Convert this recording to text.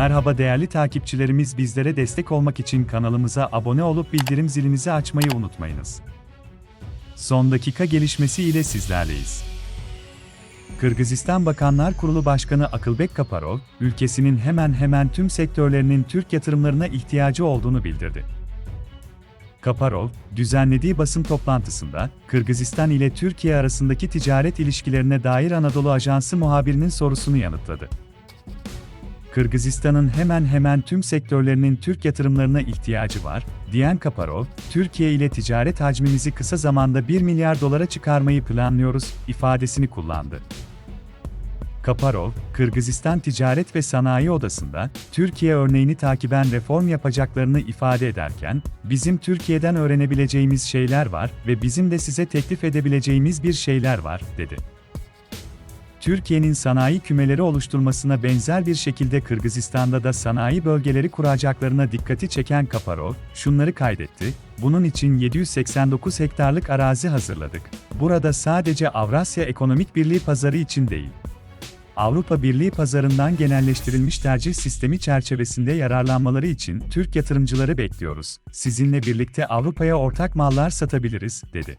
Merhaba değerli takipçilerimiz bizlere destek olmak için kanalımıza abone olup bildirim zilinizi açmayı unutmayınız. Son dakika gelişmesi ile sizlerleyiz. Kırgızistan Bakanlar Kurulu Başkanı Akılbek Kaparov, ülkesinin hemen hemen tüm sektörlerinin Türk yatırımlarına ihtiyacı olduğunu bildirdi. Kaparov, düzenlediği basın toplantısında, Kırgızistan ile Türkiye arasındaki ticaret ilişkilerine dair Anadolu Ajansı muhabirinin sorusunu yanıtladı. Kırgızistan'ın hemen hemen tüm sektörlerinin Türk yatırımlarına ihtiyacı var, diyen Kaparov, Türkiye ile ticaret hacmimizi kısa zamanda 1 milyar dolara çıkarmayı planlıyoruz, ifadesini kullandı. Kaparov, Kırgızistan Ticaret ve Sanayi Odası'nda, Türkiye örneğini takiben reform yapacaklarını ifade ederken, bizim Türkiye'den öğrenebileceğimiz şeyler var ve bizim de size teklif edebileceğimiz bir şeyler var, dedi. Türkiye'nin sanayi kümeleri oluşturmasına benzer bir şekilde Kırgızistan'da da sanayi bölgeleri kuracaklarına dikkati çeken Kaparov, şunları kaydetti, bunun için 789 hektarlık arazi hazırladık. Burada sadece Avrasya Ekonomik Birliği pazarı için değil, Avrupa Birliği pazarından genelleştirilmiş tercih sistemi çerçevesinde yararlanmaları için Türk yatırımcıları bekliyoruz. Sizinle birlikte Avrupa'ya ortak mallar satabiliriz, dedi.